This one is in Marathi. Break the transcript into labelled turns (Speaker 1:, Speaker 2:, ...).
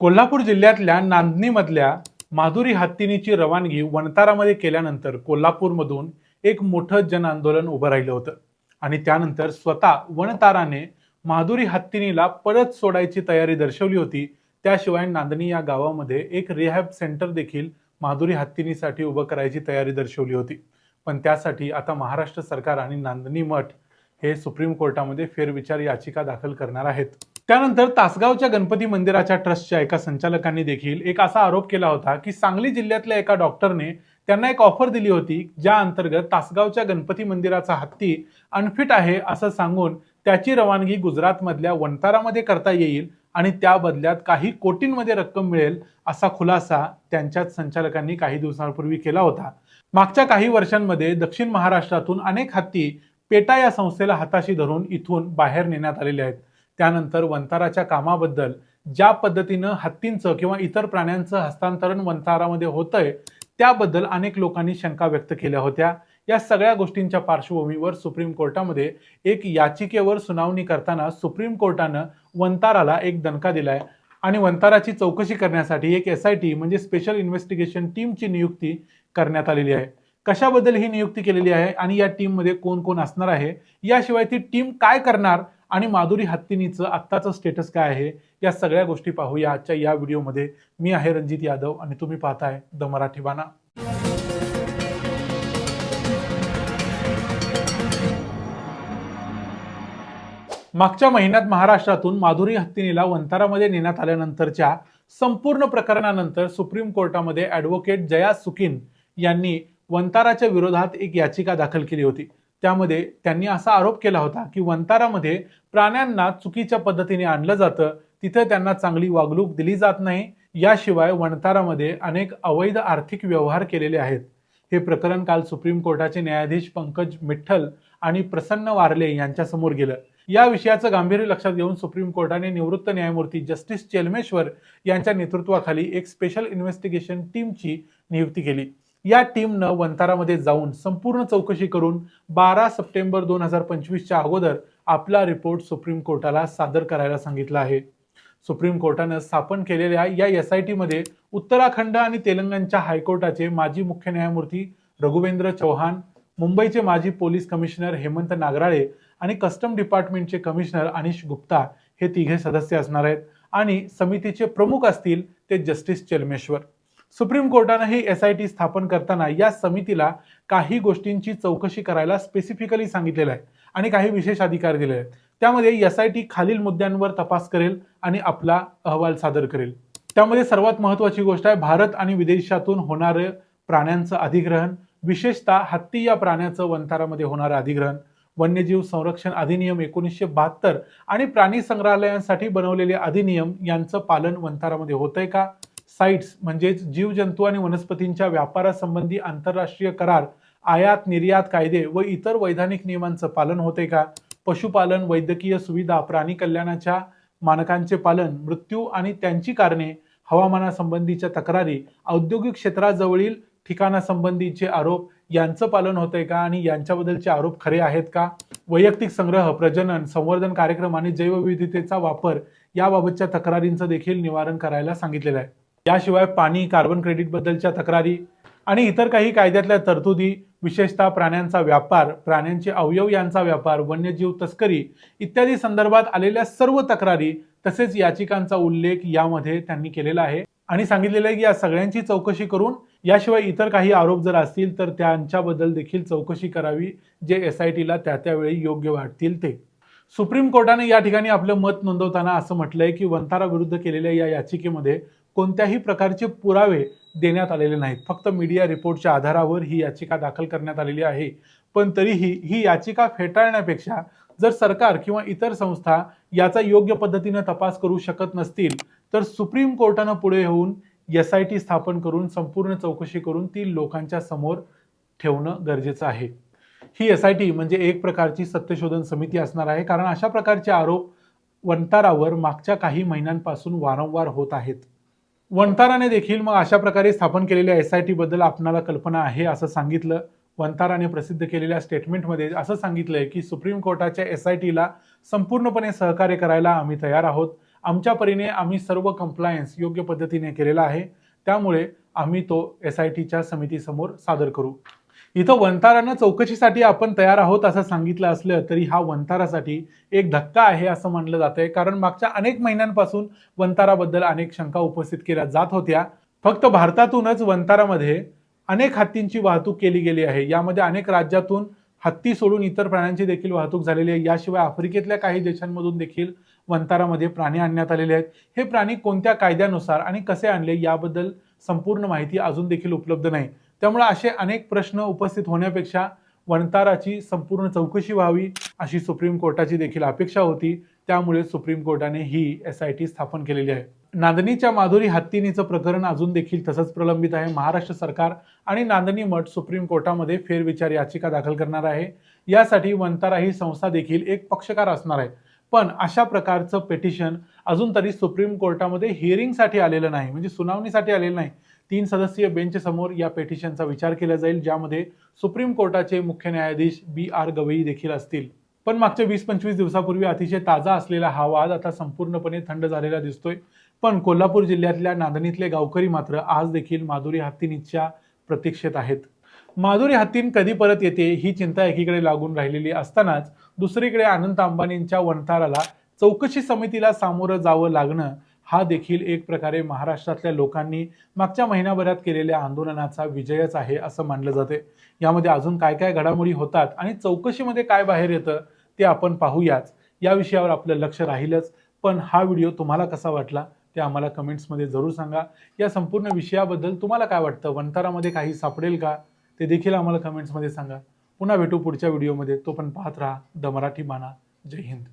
Speaker 1: कोल्हापूर जिल्ह्यातल्या नांदणीमधल्या माधुरी हत्तीनीची रवानगी वनतारामध्ये केल्यानंतर कोल्हापूरमधून एक मोठं जन आंदोलन उभं राहिलं होतं. आणि त्यानंतर स्वतः वनताराने माधुरी हत्तीनीला परत सोडायची तयारी दर्शवली होती. त्याशिवाय नांदणी या गावामध्ये एक रिहॅब सेंटर देखील माधुरी हत्तीनीसाठी उभं करायची तयारी दर्शवली होती. पण त्यासाठी आता महाराष्ट्र सरकार आणि नांदणी मठ हे सुप्रीम कोर्टामध्ये फेरविचार याचिका दाखल करणार आहेत. त्यानंतर तासगावच्या गणपती मंदिराच्या ट्रस्टच्या एका संचालकांनी देखील एक असा आरोप केला होता की सांगली जिल्ह्यातल्या एका डॉक्टरने त्यांना एक ऑफर दिली होती ज्या अंतर्गत तासगावच्या गणपती मंदिराचा हत्ती अनफिट आहे असं सांगून त्याची रवानगी गुजरातमधल्या वंतारामध्ये करता येईल आणि त्या बदल्यात काही कोटींमध्ये रक्कम मिळेल असा खुलासा त्यांच्याच संचालकांनी काही दिवसांपूर्वी केला होता. मागच्या काही वर्षांमध्ये दक्षिण महाराष्ट्रातून अनेक हत्ती पेटा या संस्थेला हाताशी धरून इथून बाहेर नेण्यात आलेले आहेत. त्यानंतर वंताराच्या कामाबद्दल ज्या पद्धतीनं हत्तींचं किंवा इतर प्राण्यांचं हस्तांतरण वंतारामध्ये होतंय त्याबद्दल अनेक लोकांनी शंका व्यक्त केल्या होत्या. या सगळ्या गोष्टींच्या पार्श्वभूमीवर सुप्रीम कोर्टामध्ये एक याचिकेवर सुनावणी करताना सुप्रीम कोर्टानं वंताराला एक दणका दिलाय. आणि वंताराची चौकशी करण्यासाठी एक एस आय टी म्हणजे स्पेशल इन्व्हेस्टिगेशन टीमची नियुक्ती करण्यात आलेली आहे. कशाबद्दल ही नियुक्ती केलेली आहे आणि या टीममध्ये कोण कोण असणार आहे? याशिवाय ती टीम काय करणार आणि माधुरी हत्तीनीचं आत्ताचं स्टेटस काय आहे? या सगळ्या गोष्टी पाहूया आजच्या या व्हिडिओमध्ये. मी आहे रणजित यादव आणि तुम्ही पाहताय द मराठी बाणा. मागच्या महिन्यात महाराष्ट्रातून माधुरी हत्तीनीला वंतारामध्ये नेण्यात आल्यानंतरच्या संपूर्ण प्रकरणानंतर सुप्रीम कोर्टामध्ये ॲडव्होकेट जया सुकीन यांनी वंताराच्या विरोधात एक याचिका दाखल केली होती. त्यामध्ये त्यांनी असा आरोप केला होता की वंतारामध्ये प्राण्यांना चुकीच्या पद्धतीने आणलं जातं तिथं त्यांना चांगली वागणूक दिली जात नाही याशिवाय वंतारामध्ये अनेक अवैध आर्थिक व्यवहार केलेले आहेत. हे प्रकरण काल सुप्रीम कोर्टाचे न्यायाधीश पंकज मिठ्ठल आणि प्रसन्न वारले यांच्यासमोर गेलं. या विषयाचं गांभीर्य लक्षात घेऊन सुप्रीम कोर्टाने निवृत्त न्यायमूर्ती जस्टिस चेलमेश्वर यांच्या नेतृत्वाखाली एक स्पेशल इन्व्हेस्टिगेशन टीमची नियुक्ती केली. या टीमनं वंतारामध्ये जाऊन संपूर्ण चौकशी करून बारा सप्टेंबर दोन हजार पंचवीसच्या अगोदर आपला रिपोर्ट सुप्रीम कोर्टाला सादर करायला सांगितला आहे. सुप्रीम कोर्टानं स्थापन केलेल्या या एस आय टीमध्ये उत्तराखंड आणि तेलंगणच्या हायकोर्टाचे माजी मुख्य न्यायमूर्ती रघुवेंद्र चौहान मुंबईचे माजी पोलीस कमिशनर हेमंत नागराळे आणि कस्टम डिपार्टमेंटचे कमिशनर अनिश गुप्ता हे तिघे सदस्य असणार आहेत आणि समितीचे प्रमुख असतील ते जस्टिस चेलमेश्वर. सुप्रीम कोर्टानं ही एस आय टी स्थापन करताना या समितीला काही गोष्टींची चौकशी करायला स्पेसिफिकली सांगितलेलं आहे आणि काही विशेष अधिकार दिले आहेत. त्यामध्ये एस आय टी खालील मुद्द्यांवर तपास करेल आणि आपला अहवाल सादर करेल. त्यामध्ये सर्वात महत्त्वाची गोष्ट आहे भारत आणि विदेशातून होणारं प्राण्यांचं अधिग्रहण विशेषतः हत्ती या प्राण्याचं वंतारामध्ये होणारं अधिग्रहण वन्यजीव संरक्षण अधिनियम एकोणीसशे बहात्तर आणि प्राणी संग्रहालयांसाठी बनवलेले अधिनियम यांचं पालन वंतारामध्ये होतंय का? साईट्स म्हणजेच जीवजंतू आणि वनस्पतींच्या व्यापारासंबंधी आंतरराष्ट्रीय करार आयात निर्यात कायदे व इतर वैधानिक नियमांचं पालन होते का? पशुपालन वैद्यकीय सुविधा प्राणी कल्याणाच्या मानकांचे पालन मृत्यू आणि त्यांची कारणे हवामानासंबंधीच्या तक्रारी औद्योगिक क्षेत्राजवळील ठिकाणासंबंधीचे आरोप यांचं पालन होतंय का आणि यांच्याबद्दलचे आरोप खरे आहेत का? वैयक्तिक संग्रह प्रजनन संवर्धन कार्यक्रम आणि जैवविविधतेचा वापर याबाबतच्या तक्रारींचं देखील निवारण करायला सांगितलेलं आहे. याशिवाय पाणी कार्बन क्रेडिटबद्दलच्या तक्रारी आणि इतर काही कायद्यातल्या तरतुदी विशेषतः प्राण्यांचा व्यापार प्राण्यांचे अवयव यांचा व्यापार वन्यजीव तस्करी इत्यादी संदर्भात आलेल्या सर्व तक्रारी तसेच याचिकांचा उल्लेख यामध्ये त्यांनी केलेला आहे. आणि सांगितलेलं आहे की या सगळ्यांची चौकशी करून याशिवाय इतर काही आरोप जर असतील तर त्यांच्याबद्दल देखील चौकशी करावी जे एस आय टीला त्या त्यावेळी योग्य वाटतील ते. सुप्रीम कोर्टाने या ठिकाणी आपलं मत नोंदवताना असं म्हटलंय की वंतारा विरुद्ध केलेल्या या याचिकेमध्ये कोणत्याही प्रकारचे पुरावे देण्यात आलेले नाहीत. फक्त मीडिया रिपोर्टच्या आधारावर ही याचिका दाखल करण्यात आलेली आहे. पण तरीही ही याचिका फेटाळण्यापेक्षा जर सरकार किंवा इतर संस्था याचा योग्य पद्धतीने तपास करू शकत नसतील तर सुप्रीम कोर्टानं पुढे येऊन एस आय टी स्थापन करून संपूर्ण चौकशी करून ती लोकांच्या समोर ठेवणं गरजेचं आहे. ही एस आय टी म्हणजे एक प्रकारची सत्यशोधन समिती असणार आहे. कारण अशा प्रकारचे आरोप वंटारावर मागच्या काही महिन्यांपासून वारंवार होत आहेत. वंताराने देखील मग अशा प्रकारे स्थापन केलेल्या एस आय टीबद्दल आपणाला कल्पना आहे असं सांगितलं. वंताराने प्रसिद्ध केलेल्या स्टेटमेंटमध्ये असं सांगितलंय की सुप्रीम कोर्टाच्या एस आय टीला संपूर्णपणे सहकार्य करायला आम्ही तयार आहोत. आमच्या परीने आम्ही सर्व कम्प्लायन्स योग्य पद्धतीने केलेला आहे. त्यामुळे आम्ही तो एस आय टीच्या समितीसमोर सादर करू. इथं वंतारानं चौकशीसाठी आपण तयार आहोत असं सांगितलं असलं तरी हा वंतारासाठी एक धक्का आहे असं म्हणलं जात आहे कारण मागच्या अनेक महिन्यांपासून वंताराबद्दल अनेक शंका उपस्थित केल्या जात होत्या. फक्त भारतातूनच वंतारामध्ये अनेक हत्तींची वाहतूक केली गेली आहे. यामध्ये अनेक राज्यातून हत्ती सोडून इतर प्राण्यांची देखील वाहतूक झालेली आहे. याशिवाय आफ्रिकेतल्या काही देशांमधून देखील वंतारामध्ये प्राणी आणण्यात आलेले आहेत. हे प्राणी कोणत्या कायद्यानुसार आणि कसे आणले याबद्दल संपूर्ण माहिती अजून देखील उपलब्ध नाही. त्यामुळे असे अनेक प्रश्न उपस्थित होण्यापेक्षा वणताराची संपूर्ण चौकशी व्हावी अशी सुप्रीम कोर्टाची देखील अपेक्षा होती. त्यामुळे सुप्रीम कोर्टाने ही एस आय टी स्थापन केलेली आहे. नांदणीच्या माधुरी हत्तीनीचं प्रकरण अजून देखील तसंच प्रलंबित आहे. महाराष्ट्र सरकार आणि नांदणी मठ सुप्रीम कोर्टामध्ये फेरविचार याचिका दाखल करणार आहे. यासाठी वंतारा ही संस्था देखील एक पक्षकार असणार आहे. पण अशा प्रकारचं पेटिशन अजून तरी सुप्रीम कोर्टामध्ये हिअरिंगसाठी आलेलं नाही. म्हणजे सुनावणीसाठी आलेलं नाही. तीन सदस्यीय बेंच समोर या पेटिशनचा विचार केला जाईल ज्यामध्ये सुप्रीम कोर्टाचे मुख्य न्यायाधीश बी आर गवई देखील असतील. पण मागच्या वीस पंचवीस दिवसापूर्वी अतिशय ताजा असलेला हा वाद आता संपूर्णपणे थंड झालेला दिसतोय. पण कोल्हापूर जिल्ह्यातल्या नांदणीतले गावकरी मात्र आज देखील माधुरी हत्तीनीच्या प्रतीक्षेत आहेत. माधुरी हत्तीन कधी परत येते ही चिंता एकीकडे लागून राहिलेली असतानाच दुसरीकडे अनंत अंबानींच्या वंताराला चौकशी समितीला सामोरं जावं लागणं हा देखील एक प्रकारे महाराष्ट्रातल्या लोकांनी मागच्या महिन्याभरात केलेल्या आंदोलनाचा विजयच आहे असं मानलं जाते. यामध्ये अजून काय काय घडामोडी होतात आणि चौकशीमध्ये काय बाहेर येतं ते आपण पाहूयाच. या विषयावर आपलं लक्ष राहीलच. पण हा व्हिडिओ तुम्हाला कसा वाटला ते आम्हाला कमेंट्समध्ये जरूर सांगा. या संपूर्ण विषयाबद्दल तुम्हाला काय वाटतं? वंतारामध्ये काही सापडेल का? ते देखील आम्हाला कमेंट्समध्ये सांगा. पुन्हा भेटू पुढच्या व्हिडिओमध्ये. तो पण पाहत राहा. द मराठी माना. जय हिंद.